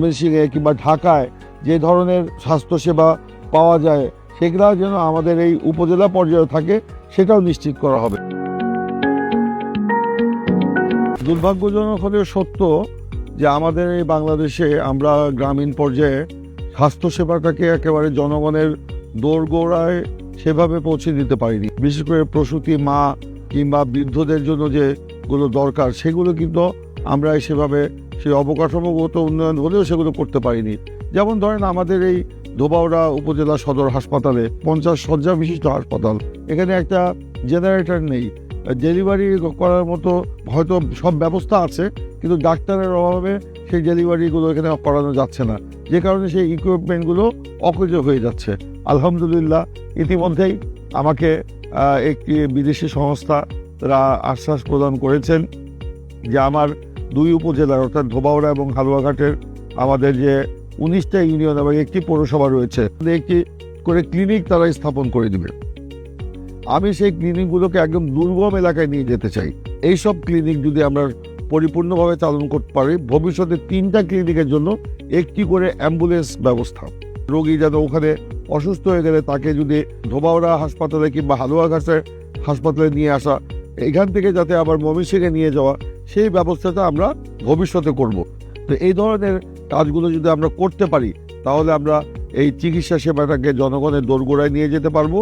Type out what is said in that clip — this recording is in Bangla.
ময়মনসিংহে কিংবা ঢাকায় যে ধরনের স্বাস্থ্যসেবা পাওয়া যায় সেগুলো যেন আমাদের এই উপজেলা পর্যায়ে থাকে, সেটাও নিশ্চিত করা হবে। দুর্ভাগ্যজনক হলেও সত্য যে আমাদের এই বাংলাদেশে আমরা গ্রামীণ পর্যায়ে স্বাস্থ্যসেবাটাকে একেবারে জনগণের দোরগোড়ায় সেভাবে পৌঁছে দিতে পারিনি। বিশেষ করে প্রসূতি, মা কিংবা বৃদ্ধদের জন্য যেগুলো দরকার, সেগুলো কিন্তু আমরা সেভাবে সেই অবকাঠামোগত উন্নয়ন হলেও সেগুলো করতে পারিনি। যেমন ধরেন আমাদের এই ধোবাউড়া উপজেলা সদর হাসপাতালে পঞ্চাশ শয্যা বিশিষ্ট হাসপাতাল। এখানে একটা জেনারেটর নেই। ডেলিভারি করার মতো হয়তো সব ব্যবস্থা আছে, কিন্তু ডাক্তারের অভাবে সেই ডেলিভারিগুলো এখানে করানো যাচ্ছে না। যে কারণে সেই ইকুইপমেন্টগুলো অকেজ হয়ে যাচ্ছে। আলহামদুলিল্লাহ, ইতিমধ্যেই আমাকে একটি বিদেশি সংস্থা তারা আশ্বাস প্রদান করেছেন যে আমার দুই উপজেলার, অর্থাৎ ধোবাউড়া এবং হালুয়াঘাটের আমাদের যে উনিশটা ইউনিয়ন এবং একটি পৌরসভা রয়েছে একটি করে ক্লিনিক তারা স্থাপন করে দিবে। আমি সেই ক্লিনিকগুলোকে একদম দুর্গম এলাকায় নিয়ে যেতে চাই। এইসব ক্লিনিক যদি আমরা পরিপূর্ণভাবে চালন করতে পারি, ভবিষ্যতে তিনটা ক্লিনিকের জন্য একটি করে অ্যাম্বুলেন্স ব্যবস্থা। রোগী যেন ওখানে অসুস্থ হয়ে গেলে তাকে যদি ধোবাওড়া হাসপাতালে কিংবা হালুয়াঘাটের হাসপাতালে নিয়ে আসা, এখান থেকে যাতে আবার ময়মনসিংহে নিয়ে যাওয়া সেই ব্যবস্থাটা আমরা ভবিষ্যতে করব। তো এই ধরনের কাজগুলো যদি আমরা করতে পারি, তাহলে আমরা এই চিকিৎসা সেবাটাকে জনগণের দোরগোড়ায় নিয়ে যেতে পারব।